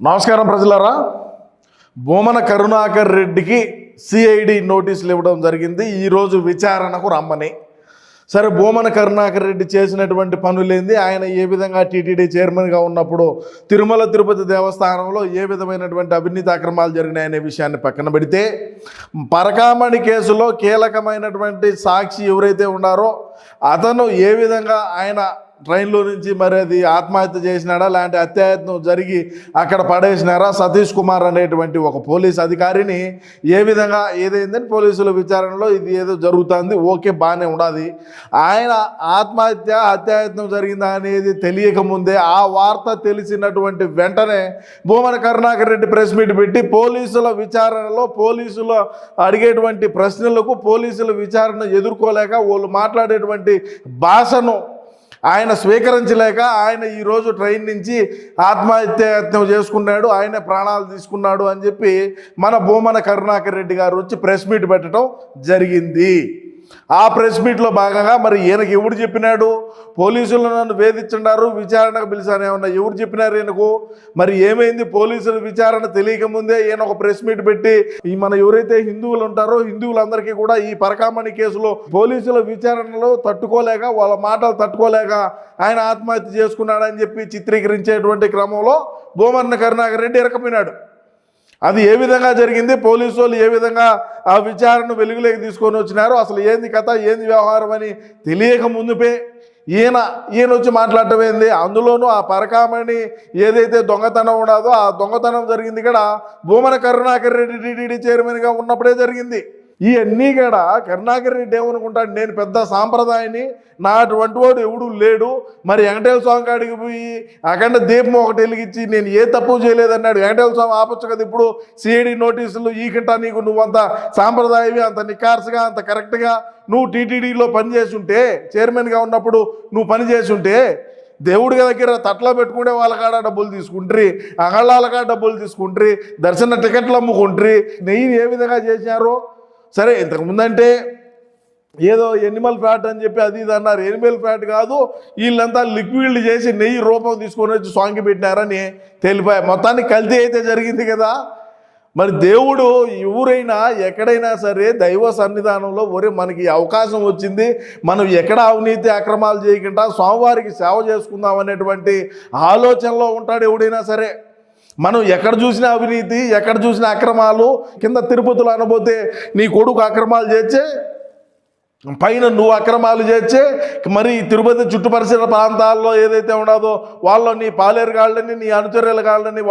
నమస్కారం ప్రజలారా. బోమన కరుణాకర్ రెడ్డికి సిఐడి నోటీసులు ఇవ్వడం జరిగింది. ఈరోజు విచారణకు రమ్మని. సరే బోమన కరుణాకర్ రెడ్డి చేసినటువంటి పనులేంది? ఆయన ఏ విధంగా టీటీడీ చైర్మన్గా ఉన్నప్పుడు తిరుమల తిరుపతి దేవస్థానంలో ఏ విధమైనటువంటి అవినీతి అక్రమాలు జరిగినాయనే విషయాన్ని పక్కన పెడితే పరకామణి కేసులో కీలకమైనటువంటి సాక్షి ఎవరైతే ఉన్నారో అతను ఏ విధంగా ఆయన ట్రైన్లో నుంచి మరి అది ఆత్మహత్య చేసినాడా లాంటి అత్యాయత్నం జరిగి అక్కడ పడేసినారా సతీష్ కుమార్ అనేటువంటి ఒక పోలీస్ అధికారిని? ఏ విధంగా ఏదైందని పోలీసుల విచారణలో ఇది ఏదో జరుగుతుంది ఓకే బాగానే ఉండాలి. ఆయన ఆత్మహత్య అత్యాయత్నం జరిగిందా అనేది తెలియక ముందే ఆ వార్త తెలిసినటువంటి వెంటనే భూమన కరుణాకర్ రెడ్డి ప్రెస్ మీట్ పెట్టి పోలీసుల విచారణలో పోలీసులు అడిగేటువంటి ప్రశ్నలకు పోలీసుల విచారణ ఎదుర్కోలేక వాళ్ళు మాట్లాడేటువంటి భాషను ఆయన స్వీకరించలేక ఆయన ఈరోజు ట్రైన్ నుంచి ఆత్మహత్యాయత్నం చేసుకున్నాడు ఆయన ప్రాణాలు తీసుకున్నాడు అని చెప్పి మన భూమన కరుణాకర్ రెడ్డి గారు వచ్చి ప్రెస్ మీట్ పెట్టడం జరిగింది. ఆ ప్రెస్ మీట్లో భాగంగా మరి ఈయనకి ఎవడు చెప్పినాడు? పోలీసులు నన్ను వేధించున్నారు విచారణకు పిలిచాను ఏమన్నా ఎవరు చెప్పినారు ఈయనకు? మరి ఏమైంది? పోలీసుల విచారణ తెలియక ముందే ఈయన ఒక ప్రెస్ మీట్ పెట్టి ఈ మన ఎవరైతే హిందువులు ఉంటారో హిందువులందరికీ కూడా ఈ పరకామణి కేసులో పోలీసుల విచారణలో తట్టుకోలేక వాళ్ళ మాటలు తట్టుకోలేక ఆయన ఆత్మహత్య చేసుకున్నాడని చెప్పి చిత్రీకరించేటువంటి క్రమంలో భూమన్న కరుణాకర్ రెడ్డి ఇరకపోయినాడు. అది ఏ విధంగా జరిగింది పోలీసు వాళ్ళు ఏ విధంగా ఆ విచారణను వెలుగులోకి తీసుకొని వచ్చినారో అసలు ఏంది కథ ఏంది వ్యవహారం అని తెలియక ముందుపే ఈయన ఈయన వచ్చి మాట్లాడటం ఏంది అందులోనూ ఆ పరకామణి ఏదైతే దొంగతనం ఉండదో ఆ దొంగతనం జరిగింది కూడా భూమన కరుణాకర్ రెడ్డి టీటీడీ చైర్మన్గా ఉన్నప్పుడే జరిగింది ఇవన్నీ కూడా కరుణాకర్ రెడ్డి ఏమనుకుంటాడు? నేను పెద్ద సాంప్రదాయాన్ని నా అటువంటి వాడు ఎవడు లేడు. మరి వెంకటేశ్వర స్వామి కాడికి పోయి అఖండ దీపం ఒకటి వెలిగించి నేను ఏ తప్పు చేయలేదన్నాడు. వెంకటేశ్వర స్వామి ఆపచ్చు కదా ఇప్పుడు? సిఐడి నోటీసులు ఈకంటా నీకు నువ్వంత సాంప్రదాయమే అంత నికార్సుగా అంత కరెక్ట్గా నువ్వు టీటీడీలో పనిచేసుంటే చైర్మన్గా ఉన్నప్పుడు నువ్వు పని దేవుడి దగ్గర తట్లో పెట్టుకునే వాళ్ళ కాడ డబ్బులు తీసుకుంటారు అగళ్ళాల కాడ డబ్బులు తీసుకుంటారు దర్శన టికెట్లు అమ్ముకుంటారు. నెయ్యి ఏ విధంగా చేశారో సరే ఇంతకు ముందంటే ఏదో ఎనిమల్ ఫ్యాట్ అని చెప్పి అది ఇది అన్నారు. ఎనిమల్ ఫ్యాట్ కాదు వీళ్ళంతా లిక్విడ్ చేసి నెయ్యి రూపం తీసుకొని వచ్చి స్వాంగి పెట్టినారని తెలిపాయి. మొత్తాన్ని కల్తీ అయితే జరిగింది కదా. మరి దేవుడు ఎవరైనా ఎక్కడైనా సరే దైవ సన్నిధానంలో ఒరే మనకి అవకాశం వచ్చింది. మనం ఎక్కడ అవినీతి అక్రమాలు చేయకుండా స్వామివారికి సేవ చేసుకుందాం అనేటువంటి ఆలోచనలో ఉంటాడు ఎవడైనా సరే. మనం ఎక్కడ చూసినా అవినీతి ఎక్కడ చూసిన అక్రమాలు కింద తిరుపతిలో అనబోతే నీ కొడుకు అక్రమాలు చేర్చే పైన నువ్వు అక్రమాలు చేర్చే మరి తిరుపతి చుట్టుపరిసర ప్రాంతాల్లో ఏదైతే ఉండదో వాళ్ళు నీ పాలేరు కాళ్ళని నీ అనుచరులు కాళ్ళని